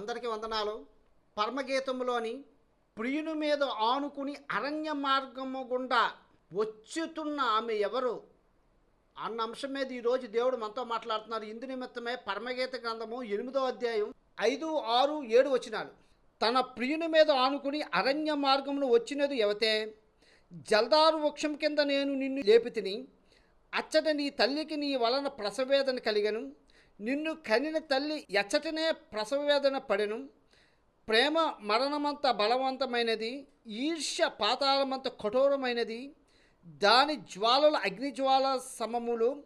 అందరికీ వందనాలు. పరమగీతంలోని ప్రియుని మీద ఆనుకుని అరణ్య మార్గము గుండా వచ్చుతున్న ఆమె ఎవరు? అన్న అంశం మీద ఈరోజు దేవుడు మనతో మాట్లాడుతున్నారు. ఇందు నిమిత్తమే పరమగీత గ్రంథము ఎనిమిదో అధ్యాయం ఐదు ఆరు ఏడు వచ్చినాడు తన ప్రియుని మీద ఆనుకుని అరణ్య మార్గమును వచ్చినది ఎవతే? జల్దారు వృక్షం కింద నేను నిన్ను లేపితిని అచ్చట నీ తల్లికి నీ వలన ప్రసవేదన కలిగను. నిన్ను కనిన తల్లి ఎచ్చటనే ప్రసవవేదన పడెను. ప్రేమ మరణమంత బలవంతమైనది ఈర్ష్య పాతాళమంత కఠోరమైనది. దాని జ్వాలలు అగ్నిజ్వాల సమములు.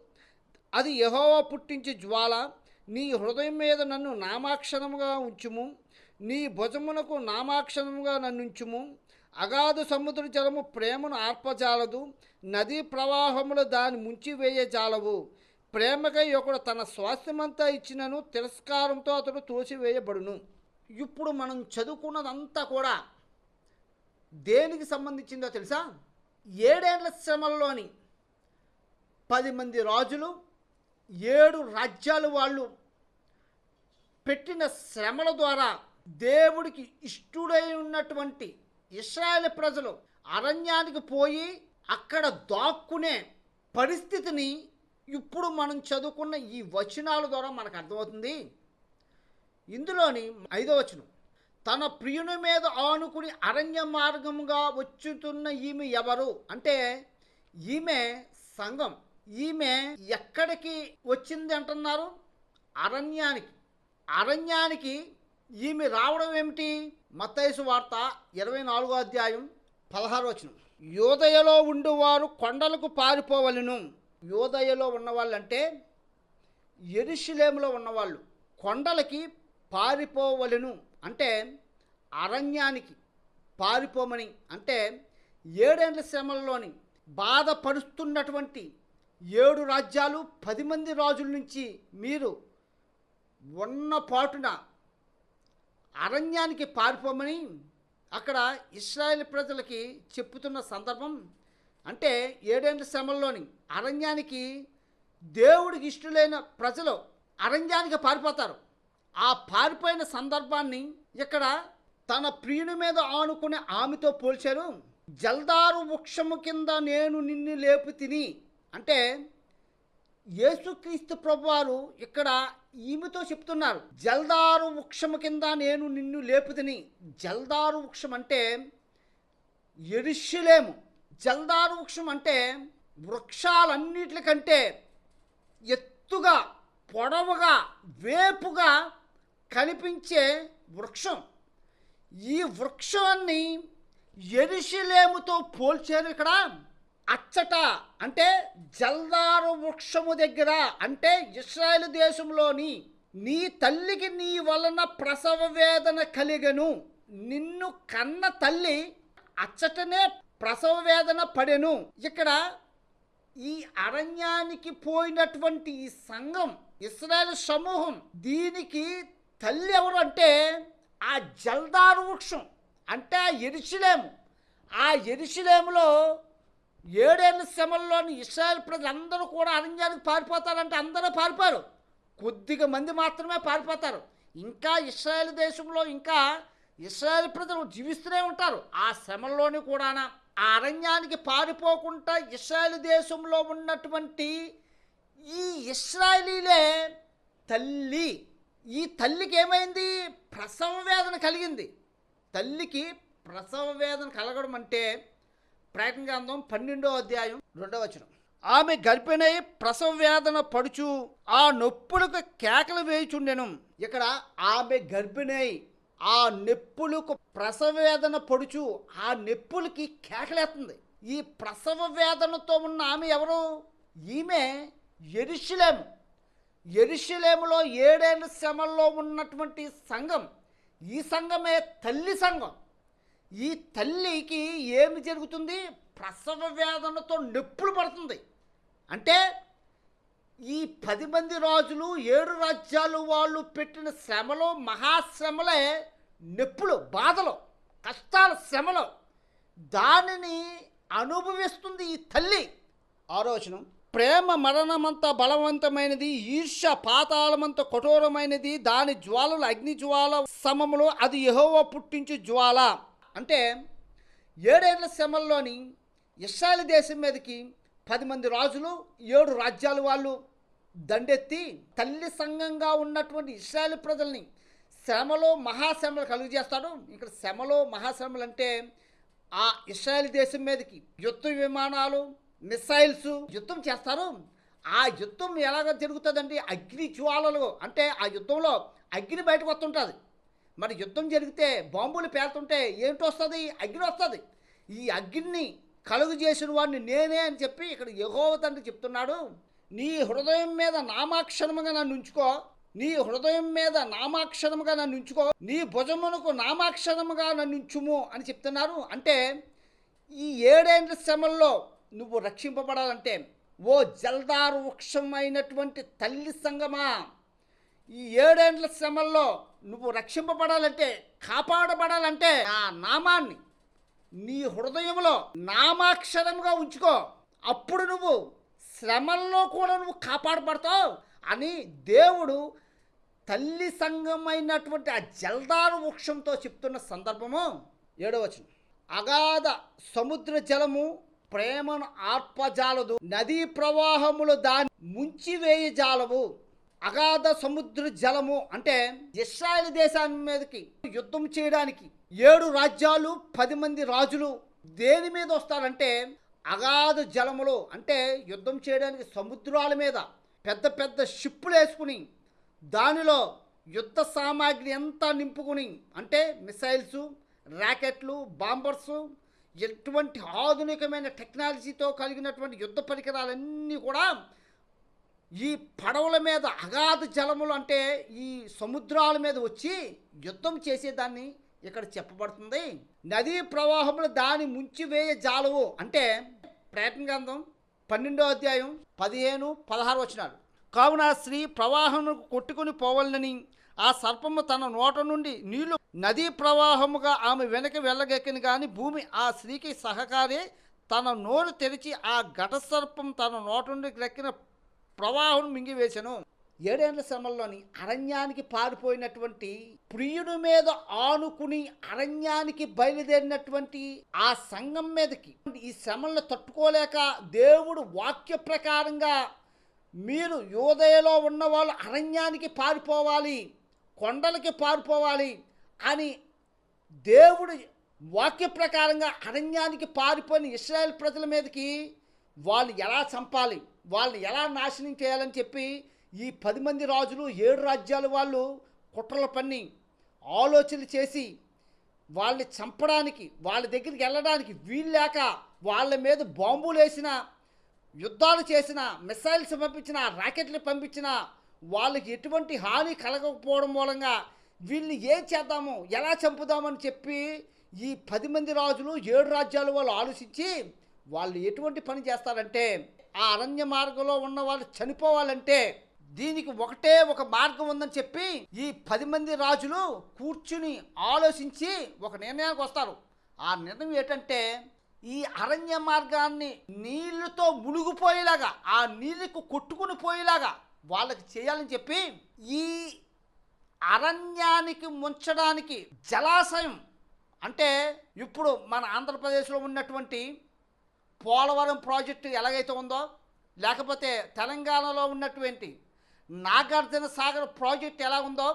అది యహోవ పుట్టించే జ్వాల. నీ హృదయం మీద నన్ను నామాక్షరముగా ఉంచుము. నీ భుజమునకు నామాక్షరముగా నన్ను ఉంచుము అగాధ సముద్ర జలము ప్రేమను ఆర్పజాలదు. నదీ ప్రవాహములు దాన్ని ముంచివేయజాలవు. జాలవు ప్రేమకై ఒకడు తన స్వాస్థ్యమంతా ఇచ్చినను తిరస్కారంతో అతడు తోసివేయబడును. ఇప్పుడు మనం చదువుకున్నదంతా కూడా దేనికి సంబంధించిందో తెలుసా? ఏడేళ్ళ శ్రమల్లోని పది మంది రాజులు ఏడు రాజ్యాలు వాళ్ళు పెట్టిన శ్రమల ద్వారా దేవుడికి ఇష్టుడై ఉన్నటువంటి ఇస్రాయేల్ ప్రజలు అరణ్యానికి పోయి అక్కడ దాక్కునే పరిస్థితిని ఇప్పుడు మనం చదువుకున్న ఈ వచనాల ద్వారా మనకు అర్థమవుతుంది. ఇందులోని ఐదో వచనం తన ప్రియుని మీద ఆనుకుని అరణ్య మార్గంగా వచ్చుతున్న ఈమె ఎవరు? అంటే ఈమె సంఘం. ఈమె ఎక్కడికి వచ్చింది అంటున్నారు? అరణ్యానికి. అరణ్యానికి ఈమె రావడం ఏమిటి? మత్తైసు వార్త ఇరవై నాలుగో అధ్యాయం పదహారు వచనం. యోదయలో ఉండువారు కొండలకు పారిపోవలను. యోదయలో ఉన్నవాళ్ళంటే ఎరుషులేములో ఉన్నవాళ్ళు కొండలకి పారిపోవలను అంటే అరణ్యానికి పారిపోమని అంటే ఏడేండ్ల శ్రమల్లోని బాధపడుస్తున్నటువంటి ఏడు రాజ్యాలు పది మంది రాజుల నుంచి మీరు ఉన్నపాటున అరణ్యానికి పారిపోమని అక్కడ ఇస్రాయేల్ ప్రజలకి చెప్పుతున్న సందర్భం అంటే ఏడేండ్ల శ్రమల్లోని అరణ్యానికి దేవుడికి ఇష్టలైన ప్రజలు అరణ్యానికి పారిపోతారు. ఆ పారిపోయిన సందర్భాన్ని ఇక్కడ తన ప్రియుని మీద ఆనుకునే ఆమెతో పోల్చారు. జల్దారు వృక్షము కింద నేను నిన్ను లేపు తిని. అంటే యేసుక్రీస్తు ప్రభువారు ఇక్కడ ఈమెతో చెప్తున్నారు. జల్దారు వృక్షము కింద నేను నిన్ను లేపు తిని. జల్దారు వృక్షం అంటే ఎరుషులేము. జల్దారు వృక్షం అంటే వృక్షాలన్నిటికంటే ఎత్తుగా పొడవుగా వేపుగా కనిపించే వృక్షం. ఈ వృక్షాన్ని ఎరిశిలేముతో పోల్చారు ఇక్కడ. అచ్చట అంటే జల్దారు వృక్షము దగ్గర అంటే ఇస్రాయేల్ దేశంలోని నీ తల్లికి నీ వలన ప్రసవ వేదన కలిగను. నిన్ను కన్న తల్లి అచ్చటనే ప్రసవ వేదన పడెను. ఇక్కడ ఈ అరణ్యానికి పోయినటువంటి ఈ సంఘం ఇస్రాయల్ సమూహం దీనికి తల్లి ఎవరు అంటే ఆ జల్దారు వృక్షం అంటే ఆ ఎరిశిలేము ఆ ఎరిశిలేములో ఏడేళ్ళ శ్రమల్లోని ఇస్రాయల్ ప్రజలందరూ కూడా అరణ్యానికి పారిపోతారంటే అందరూ పారిపోరు. కొద్దిగా మంది మాత్రమే పారిపోతారు. ఇంకా ఇస్రాయల్ దేశంలో ఇంకా ఇస్రాయల్ ప్రజలు జీవిస్తూనే ఉంటారు. ఆ శ్రమల్లోని కూడానా. ఆ అరణ్యానికి పారిపోకుండా ఇస్రాయేల్ దేశంలో ఉన్నటువంటి ఈ ఇస్రాయలీలే తల్లి. ఈ తల్లికి ఏమైంది? ప్రసవ వేదన కలిగింది. తల్లికి ప్రసవ వేదన కలగడం అంటే ప్రయత్నగాంధం పన్నెండో అధ్యాయం రెండవ వచనం. ఆమె గర్భిణై ప్రసవ వేదన పడుచు ఆ నొప్పులకు కేకలు వేయుచుండెను. ఇక్కడ ఆమె గర్భిణై ఆ నొప్పులకు ప్రసవ వేదన పొడుచు ఆ నొప్పులకి కేకలేస్తుంది ఈ ప్రసవ వేదనతో ఉన్న ఆమె ఎవరు? ఈమె ఎరుషులేము. ఎరుషులేములో ఏడేళ్ళ శ్రమల్లో ఉన్నటువంటి సంఘం ఈ సంఘమే తల్లి సంఘం. ఈ తల్లికి ఏమి జరుగుతుంది? ప్రసవ వేదనతో నొప్పులు పడుతుంది. అంటే ఈ పది మంది రాజులు ఏడు రాజ్యాలు వాళ్ళు పెట్టిన శ్రమలు మహాశ్రమలే నొప్పులు బాధలు కష్టాల శ్రమలు దానిని అనుభవిస్తుంది ఈ తల్లి. ఆలోచన ప్రేమ మరణమంత బలవంతమైనది ఈర్ష పాతాళమంత కఠోరమైనది దాని జ్వాలలు అగ్ని జ్వాల సమములు అది యహోవ పుట్టించు జ్వాల. అంటే ఏడేళ్ళ శ్రమల్లోని ఇస్రాయల్ దేశం మీదకి పది మంది రాజులు ఏడు రాజ్యాల వాళ్ళు దండెత్తి తల్లి సంఘంగా ఉన్నటువంటి ఇస్రాయల్ ప్రజల్ని శ్రమలో మహాశ్రమలు కలుగు చేస్తాడు. ఇక్కడ శ్రమలో మహాశ్రమలు అంటే ఆ ఇస్రాయల్ దేశం మీదకి యుద్ధ విమానాలు మిసైల్స్ యుద్ధం చేస్తారు. ఆ యుద్ధం ఎలాగ జరుగుతుందండి అగ్ని జ్వాలలు అంటే ఆ యుద్ధంలో అగ్ని బయటకు వస్తుంటుంది. మరి యుద్ధం జరిగితే బాంబులు పేలుతుంటే ఏంటి వస్తుంది? అగ్ని వస్తుంది. ఈ అగ్నిని కలుగు చేసిన వాడిని నేనే అని చెప్పి ఇక్కడ యహోవ తండ్రి చెప్తున్నాడు. నీ హృదయం మీద నామాక్షరముగా నన్ను ఉంచుకో. నీ హృదయం మీద నామాక్షరముగా నన్ను ఉంచుకో నీ భుజమునకు నామాక్షరముగా నన్ను ఉంచుము అని చెప్తున్నారు. అంటే ఈ ఏడేండ్ల శ్రమల్లో నువ్వు రక్షింపబడాలంటే ఓ జల్దారు వృక్షమైనటువంటి తల్లి సంగమా? ఈ ఏడేండ్ల శ్రమల్లో నువ్వు రక్షింపబడాలంటే కాపాడబడాలంటే ఆ నామాన్ని నీ హృదయంలో నామాక్షరంగా ఉంచుకో. అప్పుడు నువ్వు శ్రమల్లో కూడా నువ్వు కాపాడబడతావు అని దేవుడు తల్లి సంఘమైనటువంటి ఆ జల్దారు వృక్షంతో చెప్తున్న సందర్భము ఏడవచనం అగాధ సముద్ర జలము ప్రేమను ఆర్పజాలదు నదీ ప్రవాహములు దాన్ని ముంచివేయజాలవు. అగాధ సముద్ర జలము అంటే ఇస్రాయల్ దేశాన్ని మీదకి యుద్ధం చేయడానికి ఏడు రాజ్యాలు పది మంది రాజులు దేని మీద వస్తారంటే అగాధ జలములు అంటే యుద్ధం చేయడానికి సముద్రాల మీద పెద్ద పెద్ద షిప్పులు వేసుకుని దానిలో యుద్ధ సామాగ్రి అంతా నింపుకుని అంటే మిసైల్స్ ర్యాకెట్లు బాంబర్స్ ఎటువంటి ఆధునికమైన టెక్నాలజీతో కలిగినటువంటి యుద్ధ పరికరాలన్నీ కూడా ఈ పడవల మీద అగాధ జలములు అంటే ఈ సముద్రాల మీద వచ్చి యుద్ధం చేసేదాన్ని ఇక్కడ చెప్పబడుతుంది. నదీ ప్రవాహములు దాని ముంచివేయ జాలవు అంటే ప్రయత్న గ్రంథం పన్నెండో అధ్యాయం పదిహేను పదహారు వచ్చినాడు కావున స్త్రీ ప్రవాహమును కొట్టుకుని పోవాలని ఆ సర్పము తన నోట నుండి నీళ్ళు నదీ ప్రవాహముగా ఆమె వెనక వెళ్ళగెక్కిన కానీ భూమి ఆ స్త్రీకి సహకారి తన నోరు తెరిచి ఆ ఘట సర్పం తన నోట నుండి గ్రెక్కిన ప్రవాహం మింగివేశాను. ఏడేళ్ళ శ్రమల్లోని అరణ్యానికి పారిపోయినటువంటి ప్రియుడి మీద ఆనుకుని అరణ్యానికి బయలుదేరినటువంటి ఆ సంఘం మీదకి ఈ శ్రమలను తట్టుకోలేక దేవుడు వాక్య ప్రకారంగా మీరు యోదయలో ఉన్న వాళ్ళు అరణ్యానికి పారిపోవాలి కొండలకి పారిపోవాలి అని దేవుడు వాక్య ప్రకారంగా అరణ్యానికి పారిపోయిన ఇస్రాయల్ ప్రజల మీదకి వాళ్ళు ఎలా చంపాలి వాళ్ళని ఎలా నాశనం చేయాలని చెప్పి ఈ పది మంది రాజులు ఏడు రాజ్యాల వాళ్ళు కుట్రలు పన్ని ఆలోచనలు చేసి వాళ్ళని చంపడానికి వాళ్ళ దగ్గరికి వెళ్ళడానికి వీల్లేక వాళ్ళ మీద బాంబులు వేసిన యుద్ధాలు చేసిన మిసైల్స్ పంపించిన రాకెట్లు పంపించిన వాళ్ళకి ఎటువంటి హాని కలగకపోవడం మూలంగా వీళ్ళని ఏం చేద్దాము ఎలా చంపుదామని చెప్పి ఈ పది మంది రాజులు ఏడు రాజ్యాలు వాళ్ళు ఆలోచించి వాళ్ళు ఎటువంటి పని చేస్తారంటే ఆ అరణ్య మార్గంలో ఉన్న వాళ్ళు చనిపోవాలంటే దీనికి ఒకటే ఒక మార్గం ఉందని చెప్పి ఈ పది మంది రాజులు కూర్చుని ఆలోచించి ఒక నిర్ణయానికి వస్తారు. ఆ నిర్ణయం ఏంటంటే ఈ అరణ్య మార్గాన్ని నీళ్ళతో మునిగిపోయేలాగా ఆ నీళ్ళకు కొట్టుకుని పోయేలాగా వాళ్ళకి చేయాలని చెప్పి ఈ అరణ్యానికి ముంచడానికి జలాశయం అంటే ఇప్పుడు మన ఆంధ్రప్రదేశ్లో ఉన్నటువంటి పోలవరం ప్రాజెక్టు ఎలాగైతే ఉందో లేకపోతే తెలంగాణలో ఉన్నటువంటి నాగార్జున సాగర్ ప్రాజెక్ట్ ఎలా ఉందో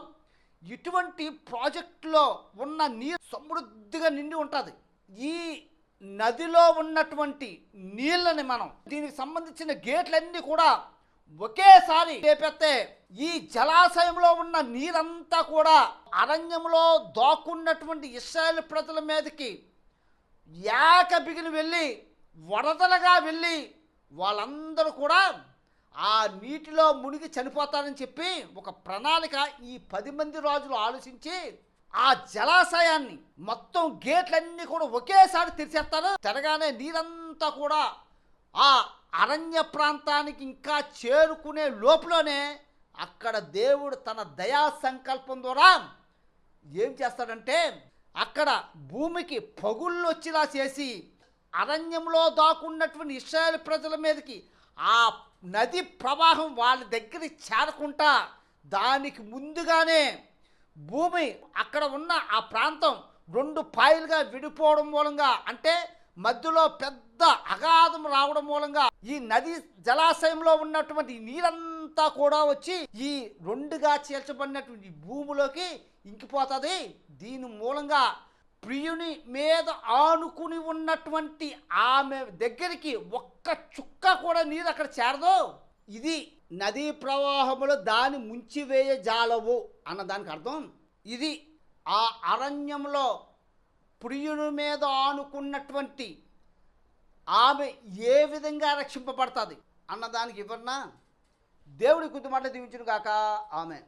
ఇటువంటి ప్రాజెక్టులో ఉన్న నీరు సమృద్ధిగా నిండి ఉంటుంది. ఈ నదిలో ఉన్నటువంటి నీళ్ళని మనం దీనికి సంబంధించిన గేట్లన్నీ కూడా ఒకేసారి చేపెత్తే ఈ జలాశయంలో ఉన్న నీరంతా కూడా అరణ్యంలో దాక్కున్నటువంటి ఇస్రాయల్ ప్రజల మీదకి ఏక బిగిలి వెళ్ళి వడదలగా వెళ్ళి వాళ్ళందరూ కూడా ఆ నీటిలో మునిగి చనిపోతారని చెప్పి ఒక ప్రణాళిక ఈ పది మంది రాజులు ఆలోచించి ఆ జలాశయాన్ని మొత్తం గేట్లన్నీ కూడా ఒకేసారి తెరిచేస్తారు తెరగానే నీరంతా కూడా ఆ అరణ్య ప్రాంతానికి ఇంకా చేరుకునే లోపలనే అక్కడ దేవుడు తన దయా సంకల్పం ద్వారా ఏం చేస్తాడంటే అక్కడ భూమికి పగుళ్ళు వచ్చేలా చేసి అరణ్యంలో దాక్కున్నటువంటి ఇస్రాయల్ ప్రజల మీదకి ఆ నది ప్రవాహం వాళ్ళ దగ్గర చేరకుండా దానికి ముందుగానే భూమి అక్కడ ఉన్న ఆ ప్రాంతం రెండు పాయలుగా విడిపోవడం మూలంగా అంటే మధ్యలో పెద్ద అగాధం రావడం మూలంగా ఈ నది జలాశయంలో ఉన్నటువంటి నీరంతా కూడా వచ్చి ఈ రెండుగా చేర్చబడినటువంటి భూమిలోకి ఇంకిపోతుంది. దీని మూలంగా ప్రియుని మీద ఆనుకుని ఉన్నటువంటి ఆమె దగ్గరికి ఒక్క చుక్క కూడా నీరు అక్కడ చేరదు. ఇది నదీ ప్రవాహములో దాని ముంచివేయ జాలవు అన్న దానికి అర్థం. ఇది ఆ అరణ్యంలో ప్రియుని మీద ఆనుకున్నటువంటి ఆమె ఏ విధంగా రక్షింపబడుతుంది అన్నదానికి ఇవ్వన్నా దేవుడి కొద్ది మాట దీవించును కాక ఆమె